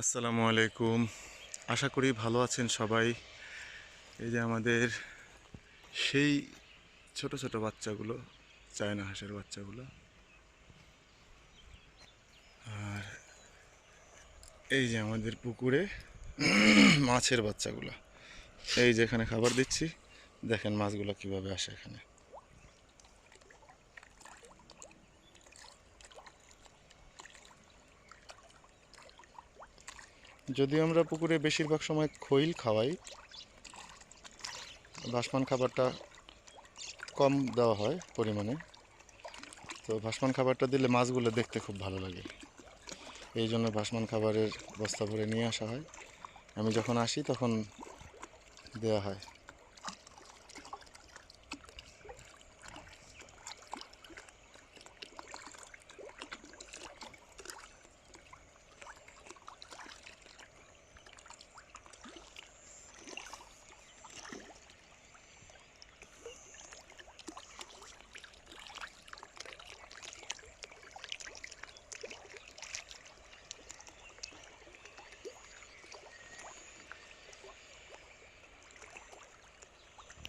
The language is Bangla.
আসসালামু আলাইকুম। আশা করি ভালো আছেন সবাই। এই যে আমাদের সেই ছোট ছোট বাচ্চাগুলো, চায়না হাঁসের বাচ্চাগুলো। আর এই যে আমাদের পুকুরে মাছের বাচ্চাগুলো। এই যে এখানে খাবার দিচ্ছি। দেখেন মাছগুলো কীভাবে আসে এখানে। যদিও আমরা পুকুরে বেশিরভাগ সময় খৈল খাওয়াই, ভাসমান খাবারটা কম দেওয়া হয় পরিমাণে। তো ভাসমান খাবারটা দিলে মাছগুলো দেখতে খুব ভালো লাগে। এই জন্য ভাসমান খাবারের বস্তা ভরে নিয়ে আসা হয়। আমি যখন আসি তখন দেওয়া হয়।